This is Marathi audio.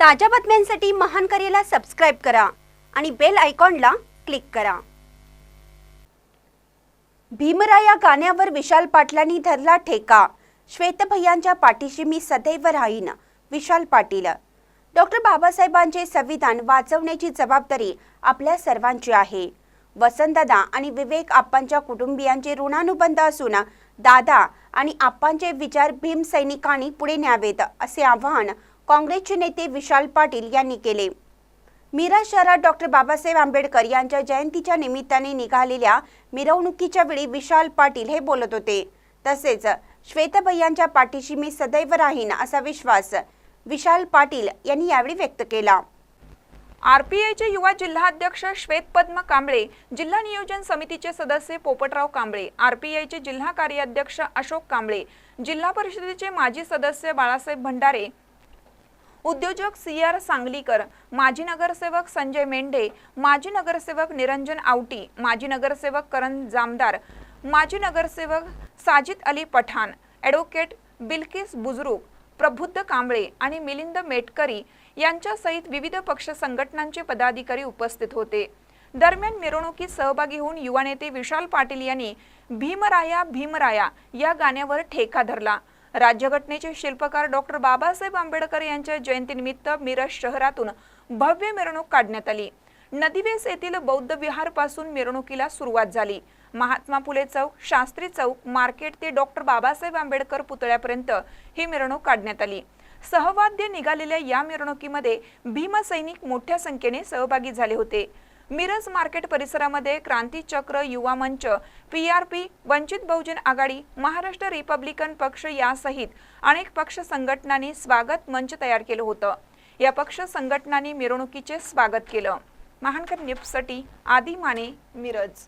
ताज्या बातम्यांसाठी महान करेला सबस्क्राईब करा आणि बेल आयकॉनला क्लिक करा. भीमरा या गाण्यावर विशाल पाटलांनी धरला ठेका. श्वेतभैयांच्या पाठीशी मी सदैव राहीन विशाल पाटील. डॉक्टर बाबासाहेबांचे संविधान वाचवण्याची जबाबदारी आपल्या सर्वांची आहे. वसंतदादा आणि विवेक आप्पांच्या कुटुंबियांचे ऋणानुबंध असून दादा आणि आप्पांचे विचार भीम सैनिकांनी पुढे न्यावेत असे आवाहन काँग्रेसचे नेते विशाल पाटील यांनी केले. मिरज शहरात डॉक्टर बाबासाहेब आंबेडकर यांच्या जयंतीच्या निमित्ताने निघालेल्या मिरवणुकीच्या वेळी विशाल पाटील हे बोलत होते. तसेच श्वेतभैयांच्या पाठीशी मी सदैव राहीन असा विश्वास विशाल पाटील यांनी यावेळी व्यक्त केला. आरपीआयचे युवा जिल्हाध्यक्ष श्वेत पद्म कांबळे जिल्हा नियोजन समितीचे सदस्य पोपटराव कांबळे आरपीआयचे जिल्हा कार्याध्यक्ष अशोक कांबळे जिल्हा परिषदेचे माजी सदस्य बाळासाहेब भंडारे उद्योजक सी आर सांगलीकर माजी नगरसेवक संजय मेंढे माजी नगरसेवक निरंजन आवटी माजी नगरसेवक करण जामदार माजी नगरसेवक साजिद अली पठाण ॲडव्होकेट बिल्किस बुजरुक प्रबुद्ध कांबळे आणि मिलिंद मेटकरी यांच्यासहित विविध पक्ष संघटनांचे पदाधिकारी उपस्थित होते. दरम्यान मिरवणुकीत सहभागी होऊन युवा नेते विशाल पाटील यांनी भीमराया भीमराया या गाण्यावर ठेका धरला. राज्यघटनेचे शिल्पकार डॉक्टर बाबासाहेब आंबेडकर यांच्या जयंतीनिमित्त मिरज शहरातून भव्य मिरवणूक काढण्यात आली. नदीवेस येथील बौद्ध विहारपासून मिरवणुकीला सुरुवात झाली. महात्मा फुले चौक शास्त्री चौक मार्केट ते डॉक्टर बाबासाहेब आंबेडकर पुतळ्यापर्यंत ही मिरवणूक काढण्यात आली. सहवाद्य निघालेल्या या मिरवणुकीमध्ये भीमसैनिक मोठ्या संख्येने सहभागी झाले होते. मिरज मार्केट परिसरामध्ये Krantichakra Yuva Manch P R P Vanchit Bahujan Aghadi Maharashtra republican पक्ष यासहित अनेक पक्ष संघटनांनी स्वागत मंच तयार केलं होतं. या पक्ष संघटनांनी मिरवणुकीचे स्वागत केलं. महानकर न्यूजसाठी आदी माने मिरज.